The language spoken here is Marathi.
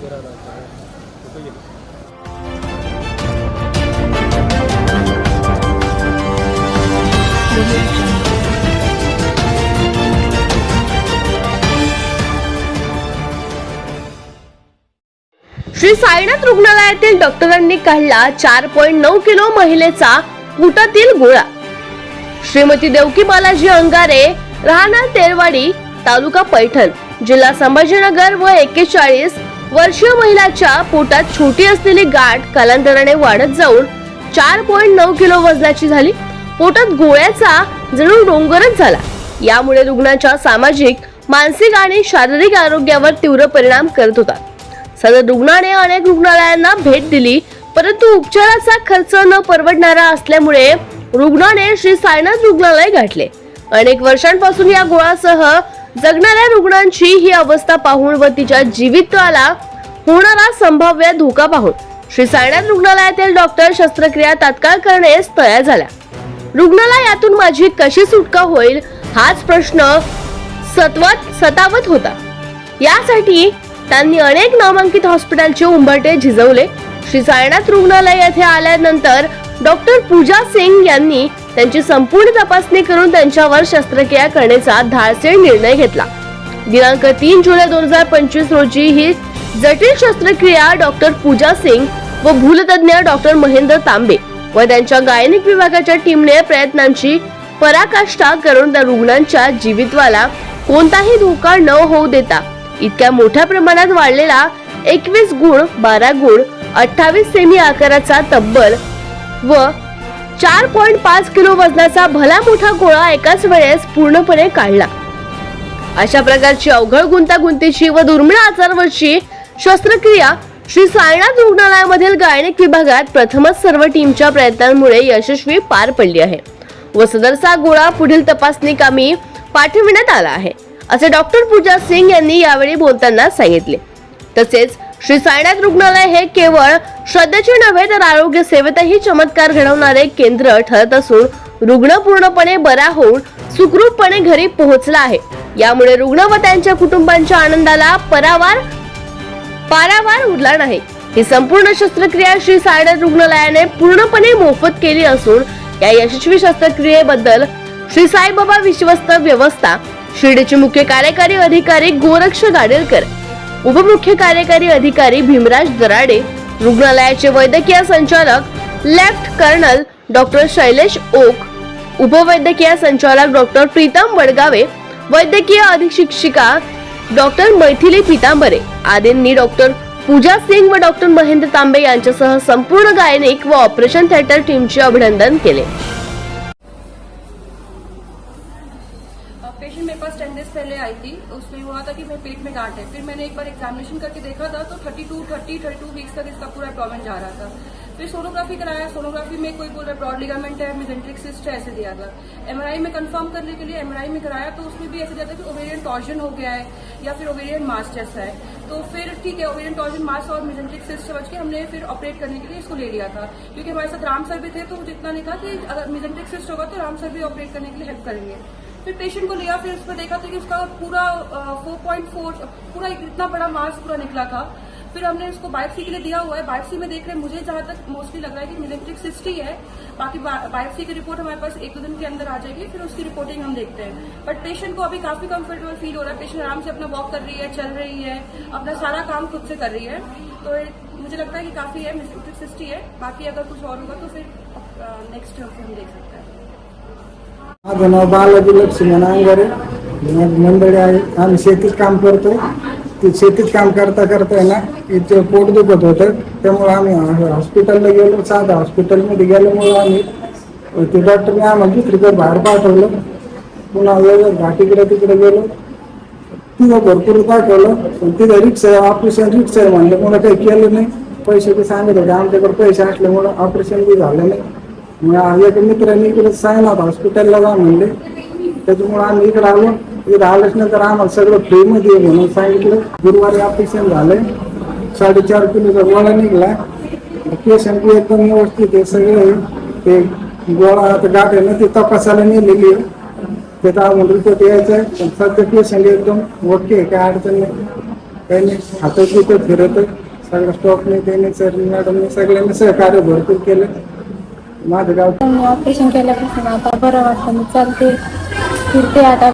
श्री साईनाथ रुग्णालयातील डॉक्टरांनी काढला चार पॉईंट नऊ किलो महिलेचा कुटातील गोळा. श्रीमती देवकी बालाजी अंगारे राहणार तेरवाडी तालुका पैठण जिल्हा संभाजीनगर व एक्केचाळीस वर्षीय महिलाच्या पोटात छोटी असलेली गाठ कालांतराने वाढत जाऊन चार पॉईंट नऊ किलो वजनाची झाली. पोटात गोळ्याचा जणू डोंगरच झाला. यामुळे रुग्णाच्या सामाजिक मानसिक आणि शारीरिक आरोग्यावर तीव्र परिणाम करत होता. सदर रुग्णाने अनेक रुग्णालयांना भेट दिली परंतु उपचाराचा खर्च न परवडणारा असल्यामुळे रुग्णाने श्री साईनाथ रुग्णालय गाठले. अनेक वर्षांपासून या गोळासह जगणाऱ्या रुग्णांची ही अवस्था पाहून व तिच्या जीवित्वाला होणारा संभाव्य धोका पाहून श्री सायनाथ रुग्णालयातील डॉक्टर शस्त्रक्रिया तात्काळ करण्यास तयार झाल्या. रुग्णाला यातून माझी कशी सुटका होईल हाच प्रश्न सतवत सतावत होता. यासाठी त्यांनी अनेक नामांकित हॉस्पिटलचे उंबरटे झिजवले. श्री साईनाथ रुग्णालय येथे आल्यानंतर डॉक्टर पूजा सिंग यांनी त्यांची संपूर्ण तपासणी करून त्यांच्यावर शस्त्रक्रिया करण्याचा धाडसी निर्णय घेतला. दिनांक तीन जुलै दोन हजार पंचवीस रोजी ही जटिल शस्त्रक्रिया डॉक्टर पूजा सिंग व भूलतज्ञ डॉक्टर महेंद्र तांबे व त्यांच्या गायनिक विभागाच्या टीमने प्रयत्नांची पराकाष्ठा करून त्या रुग्णांच्या जीवितवाला कोणताही धोका न होऊ देता इतक्या मोठ्या प्रमाणात वाढलेला एकवीस गुण बारा गुण अठ्ठावीस सेमी आकाराचा तब्बल व चार पॉइंट पाच किलो वजनाचा भला मोठा गोळा एकाच वेळेस पूर्णपणे काढला. अशा प्रकारची अवघड गुंतागुंतीची व दुर्मिळ आजारवरची शस्त्रक्रिया श्री साईनाथ रुग्णालयामधील गायनिक विभागात प्रथमच सर्व टीमच्या प्रयत्नांमुळे यशस्वी पार पडली आहे. व सदरचा गोळा पुढील तपासणी कामी पाठविण्यात आला आहे असे डॉक्टर पूजा सिंग यांनी यावेळी बोलताना सांगितले. तसेच श्री साईनाथ रुग्णालय हे केवळ श्रद्धेचे नव्हे तर आरोग्य सेवेतही चमत्कार घडवणारे केंद्र ठरत असून रुग्ण पूर्णपणे बरा होऊन सुखरूपपणे घरी पोहोचला आहे. यामुळे रुग्ण व त्यांच्या कुटुंबांच्या आनंदाला परावार पारावार उरला नाही. ही संपूर्ण शस्त्रक्रिया श्री साईनाथ रुग्णालयाने पूर्णपणे मोफत केली असून या यशस्वी शस्त्रक्रियेबद्दल श्री साईबाबा विश्वस्त व्यवस्था शिर्डीचे मुख्य कार्यकारी अधिकारी गोरक्ष गाडेलकर उपमुख्य कार्यकारी अधिकारी भीमराज दराडे रुग्णालयाचे वैद्यकीय संचालक left colonel doctor Shailesh Oak उपवैद्यकीय संचालक डॉक्टर प्रीतम वडगावे वैद्यकीय अधिशिक्षिका डॉक्टर मैथिली पितांबरे आदींनी डॉक्टर पूजा सिंग व डॉक्टर महेंद्र तांबे यांच्यासह संपूर्ण गायनिक व ऑपरेशन थिएटर टीमचे अभिनंदन केले. मेरे पास टेन डेज़ पहले आई थी, उसमें हुआ था कि मेरे पेट में गांठ है फिर मैंने एक बार एग्जामिनेशन करके देखा था तो 32 30 32 वीक्स तक इसका पूरा प्रॉब्लम जा रहा था। फिर सोनोग्राफी कराया। सोनोग्राफी में कोई बोल रहा ब्रॉड लिगामेंट है मिजेंट्रिक सिस्ट है, ऐसे दिया था। एमआरआई में कंफर्म करने के लिए एमआरआई में कराया तो उसमें भी ऐसे दिया था कि ओवेरियन टॉर्जन हो गया है, या फिर ओवेरियन मास जैसा है। तो फिर ठीक है ओवेरियन टॉर्जन मास और मिजेंट्रिक सिस्ट समझ के हमने फिर ऑपरेट करने के लिए इसको ले लिया था। क्योंकि हमारे साथ राम सर भी थे तो जितना ने कहा कि अगर मिजेंट्रिक सिस्ट होगा तो राम सर भी ऑपरेट करने के लिए हेल्प करेंगे। फिर पेशेंट को लिया, फिर उसमें देखा था कि उसका पूरा फोर पॉइंट फोर पूरा इतना बड़ा मास पूरा निकला था। फिर हमने उसको बायोप्सी के लिए दिया हुआ है। बायोप्सी में देख रहे हैं, मुझे जहाँ तक मोस्टली लग रहा है कि मिलेट्रिक सिस्टी है बाकी बायोप्सी की रिपोर्ट हमारे पास एक दो दिन के अंदर आ जाएगी, फिर उसकी रिपोर्टिंग हम देखते हैं। बट पेशेंट को अभी काफ़ी कंफर्टेबल फील हो रहा है। पेशेंट आराम से अपना वॉक कर रही है, चल रही है, अपना सारा काम खुद से कर रही है। तो मुझे लगता है कि काफ़ी है मिलेट्रिक सिस्टी है बाकी अगर कुछ और होगा तो फिर नेक्स्ट हम देख सकते हैं। माझं नाव बालाजी लक्ष्मण अंगारे माझी मंडळी आहे आम्ही शेतीत काम करतो ते शेतीत काम करता करता आहे ना इथे पोट दुखत होतं. त्यामुळे आम्ही हॉस्पिटलला गेलो साधा हॉस्पिटलमध्ये गेल्यामुळे आम्ही ते डॉक्टरने आम्हाला दुसरीकडे बाहेर पाठवलं. पुन्हा वेगळं घाटीकडे तिकडे गेलो. तिथं भरपूर दाखवलं पण तिथं रिक्षा आहे ऑपरेशन रिक्षा आहे म्हणलं मला काही केलं नाही. पैसे ते सांगत होते. आमच्याकडे पैसे असल्यामुळं ऑपरेशन बी झालं नाही. मग एका मित्राने इकडे सांगितलं हॉस्पिटलला जा म्हणले त्याच्यामुळे आम्ही इकडे आलो. इकडे आल्याच नंतर आम्हाला सगळं फ्रीमध्ये आहे म्हणून सांगितलं. गुरुवारी ऑपरेशन झालंय. साडेचार किलोचा गोळा निघला. पेशंट एकदम व्यवस्थित आहे सगळे. ते गोळा आता गाठ आहे ना ते तपासायला नेलेली आहे. त्याचा म्हणून रिपोर्ट यायचं आहे. पण सध्या पेशंट एकदम ओके आहे. काय अडचण नाही. काही नाही हातात तिथं फिरत सगळं स्टॉकने त्याने सर मॅडमने सगळ्यांनी सहकार्य भरपूर केलं. माझं गाव ऑपरेशन केल्यापासून आता बरं वाटतं. मी चालते. फिरते आता.